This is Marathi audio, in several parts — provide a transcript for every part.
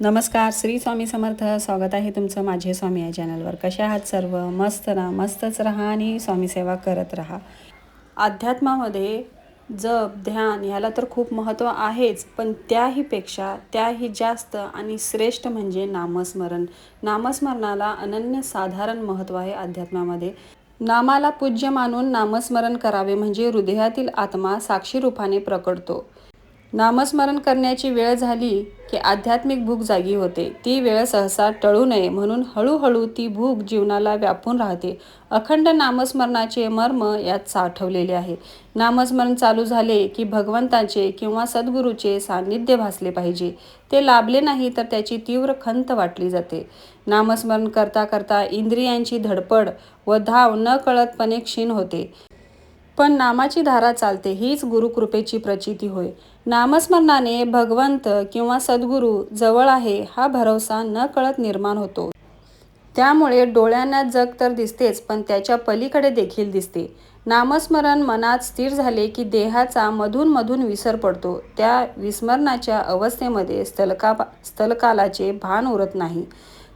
नमस्कार श्री स्वामी समर्थ. स्वागत आहे तुमचं माझे स्वामी या चॅनलवर कसे आहात सर्व? मस्त ना? मस्तच राहा आणि स्वामी सेवा करत राहा. अध्यात्मामध्ये जप ध्यान ह्याला तर खूप महत्त्व आहेच पण त्याहीपेक्षा त्याही जास्त आणि श्रेष्ठ म्हणजे नामस्मरण. नामस्मरणाला अनन्यसाधारण महत्त्व आहे अध्यात्मामध्ये. नामाला पूज्य मानून नामस्मरण करावे म्हणजे हृदयातील आत्मा साक्षी रूपाने प्रकटतो. नामस्मरण करण्याची वेळ झाली की आध्यात्मिक भूक जागी होते. ती वेळ सहसा टळू नये म्हणून हळूहळू ती भूक जीवनाला व्यापून राहते. अखंड नामस्मरणाचे मर्म यात साठवलेले आहे. नामस्मरण चालू झाले की भगवंताचे किंवा सद्गुरूचे सान्निध्य भासले पाहिजे. ते लाभले नाही तर त्याची तीव्र खंत वाटली जाते. नामस्मरण करता करता इंद्रियांची धडपड व धाव न कळतपणे क्षीण होते. पण नामाची धारा चालते हीच गुरुकृपेची प्रचिती होय. नामस्मरणाने भगवंत किंवा सद्गुरू जवळ आहे हा भरवसा न कळत निर्माण होतो. त्यामुळे डोळ्यांना जग तर दिसतेच पण त्याच्या पलीकडे देखील दिसते. नामस्मरण मनात स्थिर झाले की देहाचा मधून मधून विसर पडतो. त्या विस्मरणाच्या अवस्थेमध्ये स्थलका स्थलकालाचे भान उरत नाही.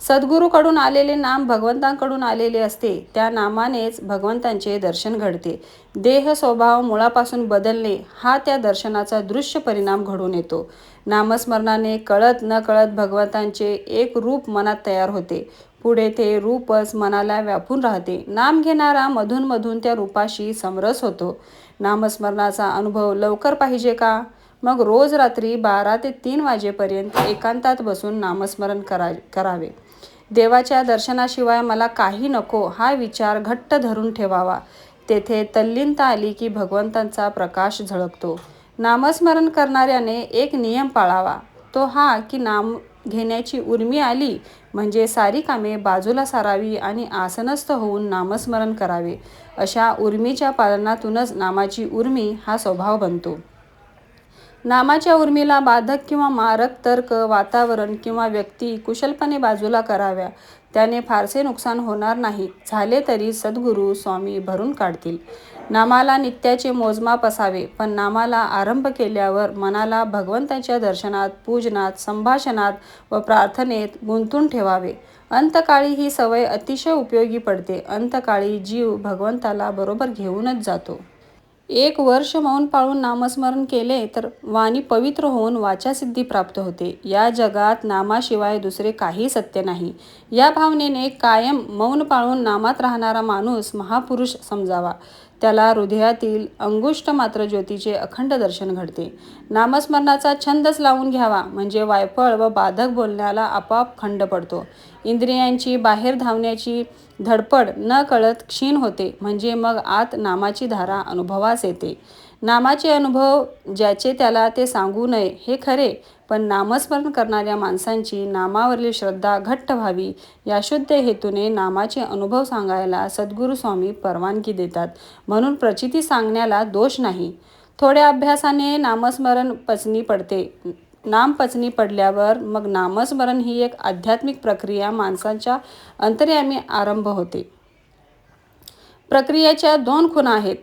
सद्गुरूकडून आलेले नाम भगवंतांकडून आलेले असते त्या नामानेच भगवंतांचे दर्शन घडते. देह स्वभाव मुळापासून बदलणे हा त्या दर्शनाचा दृश्य परिणाम घडून येतो. नामस्मरणाने कळत न कळत भगवंतांचे एक रूप मनात तयार होते. पुढे ते रूपच मनाला व्यापून राहते. नाम घेणारा मधूनमधून त्या रूपाशी समरस होतो. नामस्मरणाचा अनुभव लवकर पाहिजे का? मग रोज रात्री बारा ते तीन वाजेपर्यंत एकांतात बसून नामस्मरण करा करावे. देवाच्या दर्शनाशिवाय मला काही नको हा विचार घट्ट धरून ठेवावा. तेथे तल्लीनता आली की भगवंतांचा प्रकाश झळकतो. नामस्मरण करणाऱ्याने एक नियम पाळावा. तो हा की नाम घेण्याची उर्मी आली म्हणजे सारी कामे बाजूला सारावी आणि आसनस्थ होऊन नामस्मरण करावे. अशा उर्मीच्या पालनातूनच नामाची उर्मी हा स्वभाव बनतो. नामाच्या उर्मीला बाधक किंवा मारक तर्क वातावरण किंवा व्यक्ती कुशलपणे बाजूला कराव्या. त्याने फारसे नुकसान होणार नाही. झाले तरी सद्गुरू स्वामी भरून काढतील. नामाला नित्याचे मोजमाप असावे पण नामाला आरंभ केल्यावर मनाला भगवंताच्या दर्शनात पूजनात संभाषणात व प्रार्थनेत गुंतून ठेवावे. अंतकाळी ही सवय अतिशय उपयोगी पडते. अंतकाळी जीव भगवंताला बरोबर घेऊनच जातो. एक वर्ष मौन पाळून नामस्मरण केले तर वाणी पवित्र होऊन वाचासिद्धी प्राप्त होते. या जगात नामाशिवाय दुसरे काही सत्य नाही. या भावनेने कायम मौन पाळून नामात राहणारा माणूस महापुरुष समजावा. त्याला हृदयातील अंगुष्ट मात्र ज्योतीचे अखंड दर्शन घडते. नामस्मरणाचा छंदच लावून घ्यावा म्हणजे वायफळ व बाधक बोलण्याला आपोआप खंड पडतो. इंद्रियांची बाहेर धावण्याची धडपड न कळत क्षीण होते म्हणजे मग आत नामाची धारा अनुभवास येते. नामाचे अनुभव ज्याचे त्याला ते सांगू नये हे खरे. पण नामस्मरण करणाऱ्या माणसांची नामावरील श्रद्धा घट्ट व्हावी या शुद्ध हेतूने नामाचे अनुभव सांगायला सद्गुरू स्वामी परवानगी देतात. म्हणून प्रचिती सांगण्याला दोष नाही. थोड्या अभ्यासाने नामस्मरण पचनी पडते. नाम पचनी पडल्यावर मग नामस्मरण ही एक आध्यात्मिक प्रक्रिया माणसांच्या अंतर्यामी आरंभ होते. प्रक्रियेच्या दोन खुणा आहेत.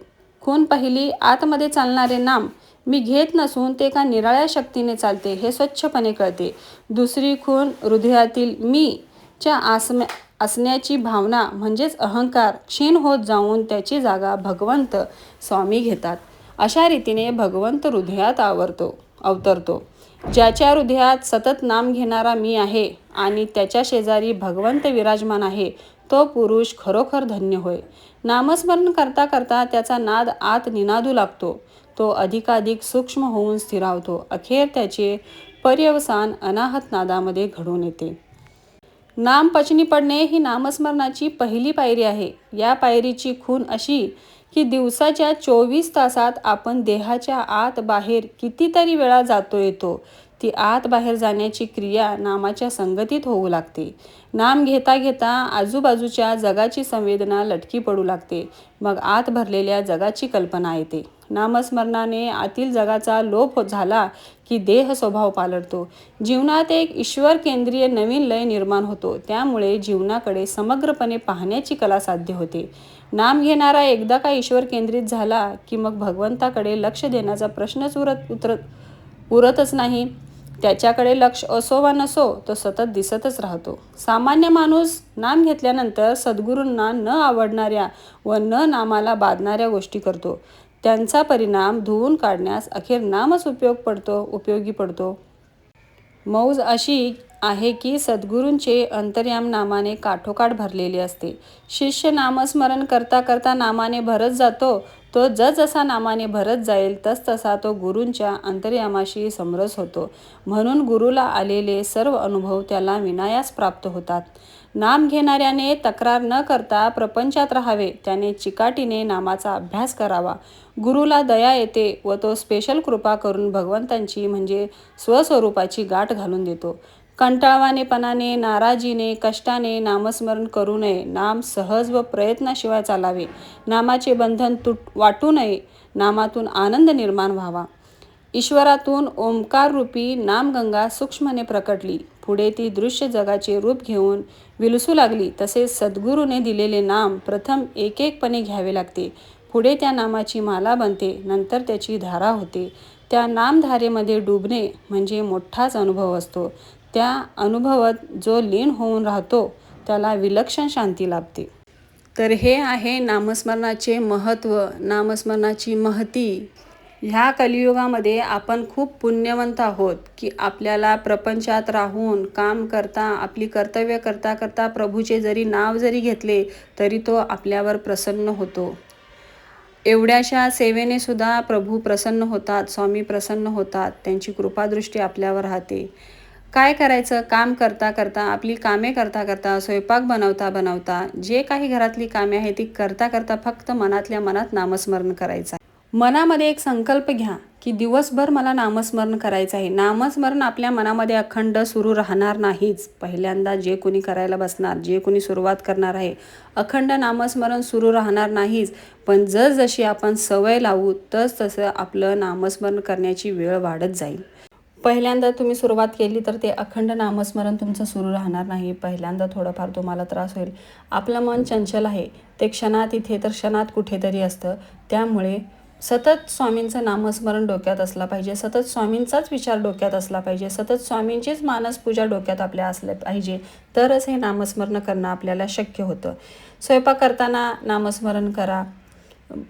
खून पहिली आतमध्ये चालणारे नाम मी घेत नसून ते का निराळ्या शक्तीने चालते हे स्वच्छपणे कळते. दुसरी खून हृदयातील मी च्या आसम असण्याची भावना म्हणजेच अहंकार क्षीण होत जाऊन त्याची जागा भगवंत स्वामी घेतात. अशा रीतीने भगवंत हृदयात आवरतो अवतरतो. ज्याच्या हृदयात सतत नाम घेणारा मी आहे आणि त्याच्या शेजारी भगवंत विराजमान आहे तो पुरुष खरोखर धन्य होय. नामस्मरण करता करता त्याचा नाद आत निनादू लागतो. तो अधिकाधिक सूक्ष्म होऊन स्थिरावतो. अखेर त्याचे पर्यवसान अनाहत नादामध्ये घडून येते. नाम पचनी पडणे ही नामस्मरणाची पहिली पायरी आहे. या पायरीची खून अशी की दिवसाच्या चोवीस तासात आपण देहाच्या आत बाहेर कितीतरी वेळा जातो येतो. ती आत बाहेर जाण्याची क्रिया नामाच्या संगतीत होऊ लागते. नाम घेता घेता आजूबाजूच्या जगाची संवेदना लटकी पडू लागते. मग आत भरलेल्या जगाची कल्पना येते. नामस्मरणाने आतील जगाचा लोप हो- झाला की देह स्वभाव पालटतो. जीवनात एक ईश्वर केंद्रीय नवीन लय निर्माण होतो. त्यामुळे जीवनाकडे समग्रपणे पाहण्याची कला साध्य होते. नाम घेणारा एकदा का ईश्वर केंद्रित झाला की मग भगवंताकडे लक्ष देण्याचा प्रश्नच उरत उतरत उरतच नाही. त्याच्याकडे लक्ष असो वा नसो तो सतत दिसतच राहतो. सामान्य माणूस नाम घेतल्यानंतर सद्गुरूंना न आवडणाऱ्या व न नामाला बाधणाऱ्या गोष्टी करतो. त्यांचा परिणाम धुवून काढण्यास अखेर नामच उपयोग पडतो उपयोगी पडतो. मौज अशी आहे की सद्गुरूंचे अंतर्याम नामाने काठोकाठ भरलेले असते. शिष्य नामस्मरण करता करता नामाने भरत जातो. तो जसजसा नामाने भरत जाईल तसतसा तो गुरूंच्या अंतर्यामाशी समरस होतो. म्हणून गुरुला आलेले सर्व अनुभव त्याला विनायास प्राप्त होतात. नाम घेणाऱ्याने तक्रार न करता प्रपंचात राहावे त्याने चिकाटीने नामाचा अभ्यास करावा. गुरुला दया येते व तो स्पेशल कृपा करून भगवंतांची म्हणजे स्वस्वरूपाची गाठ घालून देतो. कंटाळवानेपणाने नाराजीने कष्टाने नामस्मरण करू नये. नाम सहज व प्रयत्नाशिवाय चालावे. नामाचे बंधन तुट वाटू नये. नामातून आनंद निर्माण व्हावा. ईश्वरातून ओंकाररूपी नामगंगा सूक्ष्मने प्रकटली. पुढे ती दृश्य जगाचे रूप घेऊन विलसू लागली. तसेच सद्गुरूने दिलेले नाम प्रथम एक एकपणे घ्यावे लागते. पुढे त्या नामाची माला बनते नंतर त्याची धारा होते. त्या नामधारेमध्ये डुबणे म्हणजे मोठाच अनुभव असतो. त्या अनुभवात जो लीन होऊन राहतो त्याला विलक्षण शांती लाभते. तर हे आहे नामस्मरणाचे महत्त्व नामस्मरणाची महती. ह्या कलियुगामध्ये आपण खूप पुण्यवंत आहोत की आपल्याला प्रपंचात राहून काम करता आपली कर्तव्य करता करता प्रभूचे जरी नाव जरी घेतले तरी तो आपल्यावर प्रसन्न होतो. एवढ्याशा सेवेने सुद्धा प्रभू प्रसन्न होतात स्वामी प्रसन्न होतात त्यांची कृपादृष्टी आपल्यावर राहते. काय करायचं? काम करता करता आपली कामे करता करता स्वयंपाक बनवता बनवता जे काही घरातली कामे आहेत ती करता करता फक्त मनातल्या मनात नामस्मरण करायचं मनामध्ये एक संकल्प घ्या की दिवसभर मला नामस्मरण करायचं आहे. नामस्मरण आपल्या मनामध्ये अखंड सुरू राहणार नाहीच. पहिल्यांदा जे कोणी करायला बसणार जे कोणी सुरुवात करणार आहे अखंड नामस्मरण सुरू राहणार नाहीच. पण जसजशी आपण सवय लावू तस तसं आपलं नामस्मरण करण्याची वेळ वाढत जाईल. पहिल्यांदा तुम्ही सुरुवात केली तर ते अखंड नामस्मरण तुमचं सुरू राहणार नाही. पहिल्यांदा थोडंफार तुम्हाला त्रास होईल. आपलं मन चंचल आहे. ते क्षणात इथे तर क्षणात कुठेतरी असतं. त्यामुळे सतत स्वामींचं नामस्मरण डोक्यात असला पाहिजे सतत स्वामींचाच विचार डोक्यात असला पाहिजे सतत स्वामींचीच मानसपूजा डोक्यात आपल्या असले पाहिजे तरच हे नामस्मरण करणं आपल्याला शक्य होतं. स्वयंपाक करताना नामस्मरण करा.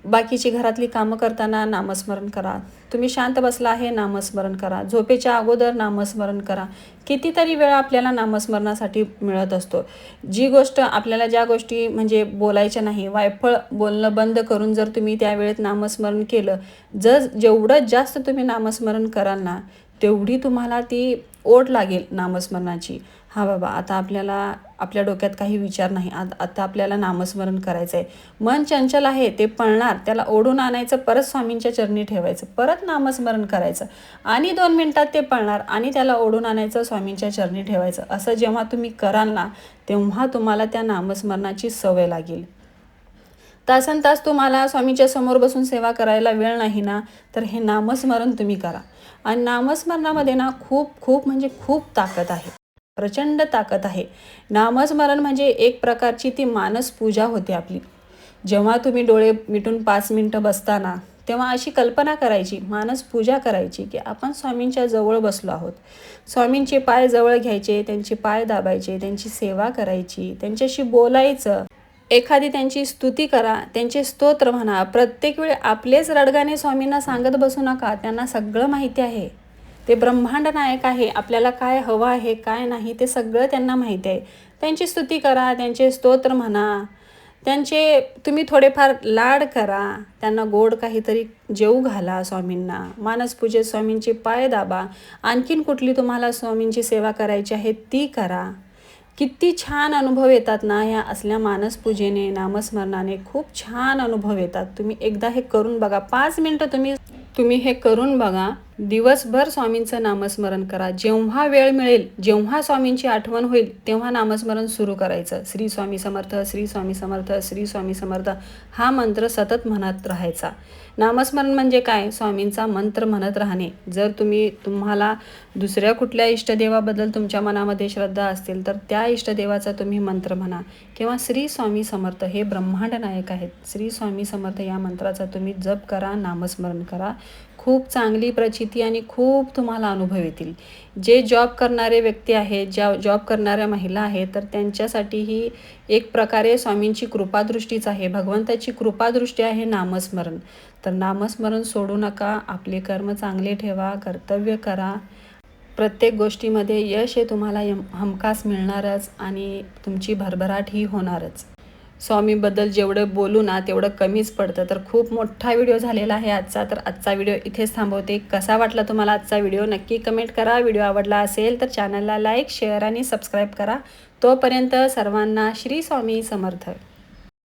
बाकीची घरातली कामं करताना नामस्मरण करा. तुम्ही शांत बसला आहे नामस्मरण करा. झोपेच्या अगोदर नामस्मरण करा. कितीतरी वेळ आपल्याला नामस्मरणासाठी मिळत असतो. जी गोष्ट आपल्याला ज्या गोष्टी म्हणजे बोलायच्या नाही वायफळ बोलणं बंद करून जर तुम्ही त्यावेळेत नामस्मरण केलं जर जेवढं जास्त तुम्ही नामस्मरण कराल ना तेवढी तुम्हाला ती ओढ लागेल नामस्मरणाची. हा बाबा आता आपल्याला आपल्या डोक्यात काही विचार नाही. आता आपल्याला नामस्मरण करायचं आहे मन चंचल आहे ते पळणार. त्याला ओढून आणायचं परत स्वामींच्या चरणी ठेवायचं परत नामस्मरण करायचं. आणि दोन मिनटात ते पळणार आणि त्याला ओढून आणायचं स्वामींच्या चरणी ठेवायचं. असं जेव्हा तुम्ही कराल ना तेव्हा तुम्हाला त्या नामस्मरणाची सवय लागेल. तासन तास तुम्हाला स्वामीच्या समोर बसून सेवा करायला वेळ नाही ना तर हे नामस्मरण तुम्ही करा. आणि नामस्मरणामध्ये ना खूप खूप म्हणजे खूप ताकद आहे. प्रचंड ताकद आहे. नामस्मरण म्हणजे एक प्रकारची ती मानस पूजा होते आपली. जेव्हा तुम्ही डोळे मिटून पाच मिनटं बसताना तेव्हा अशी कल्पना करायची मानस पूजा करायची की आपण स्वामींच्या जवळ बसलो आहोत. स्वामींचे पाय जवळ घ्यायचे त्यांचे पाय दाबायचे त्यांची सेवा करायची त्यांच्याशी बोलायचं. एखादी त्यांची स्तुती करा त्यांचे स्तोत्र म्हणा. प्रत्येक वेळी आपलेच रडगाने स्वामींना सांगत बसू नका त्यांना सगळं माहिती आहे. ते ब्रह्मांड नायक आहे आपल्याला काय हवं आहे काय नाही ते सगळं त्यांना माहिती आहे. त्यांची स्तुती करा त्यांचे स्तोत्र म्हणा. त्यांचे तुम्ही थोडेफार लाड करा. त्यांना गोड काहीतरी जेऊ घाला स्वामींना. मानसपूजेत स्वामींचे पाय दाबा. आणखीन कुठली तुम्हाला स्वामींची सेवा करायची आहे ती करा. किती छान अनुभव येतात ना ह्या असल्या मानसपूजेने नामस्मरणाने. खूप छान अनुभव येतात. तुम्ही एकदा हे करून बघा. पाच मिनटं तुम्ही तुम्ही हे करून बघा. दिवसभर स्वामींचं नामस्मरण करा. जेव्हा वेळ मिळेल जेव्हा स्वामींची आठवण होईल तेव्हा नामस्मरण सुरू करायचं. श्री स्वामी समर्थ श्री स्वामी समर्थ श्री स्वामी समर्थ हा मंत्र सतत म्हणत राहायचा. नामस्मरण म्हणजे काय? स्वामींचा मंत्र म्हणत राहणे. जर तुम्ही तुम्हाला दुसऱ्या कुठल्या इष्टदेवाबद्दल तुमच्या मनामध्ये श्रद्धा असतील तर त्या इष्टदेवाचा तुम्ही मंत्र म्हणा. किंवा श्री स्वामी समर्थ हे ब्रह्मांड नायक आहेत. श्री स्वामी समर्थ या मंत्राचा तुम्ही जप करा नामस्मरण करा. खूप चांगली प्रचिती आणि खूप तुम्हाला अनुभव येतील. जे जॉब करणारे व्यक्ती आहेत ज्या जॉब करणाऱ्या महिला आहेत तर त्यांच्यासाठी ही एक प्रकारे स्वामींची कृपादृष्टीच आहे. भगवंताची कृपादृष्टी आहे नामस्मरण. तर नामस्मरण सोडू नका आपले कर्म चांगले ठेवा कर्तव्य करा. प्रत्येक गोष्टीमध्ये यश हे तुम्हाला यम हमखास मिळणारच आणि तुमची भरभराट ही होणारच. स्वामीबद्दल जेवढं बोलू ना तेवढं कमीच पडतं. तर खूप मोठा व्हिडिओ झालेला आहे आजचा. तर आजचा व्हिडिओ इथेच थांबवते. कसा वाटला तुम्हाला आजचा व्हिडिओ? नक्की कमेंट करा. व्हिडिओ आवडला असेल तर चॅनलला लाईक शेअर आणि सबस्क्राईब करा. तोपर्यंत सर्वांना श्री स्वामी समर्थ.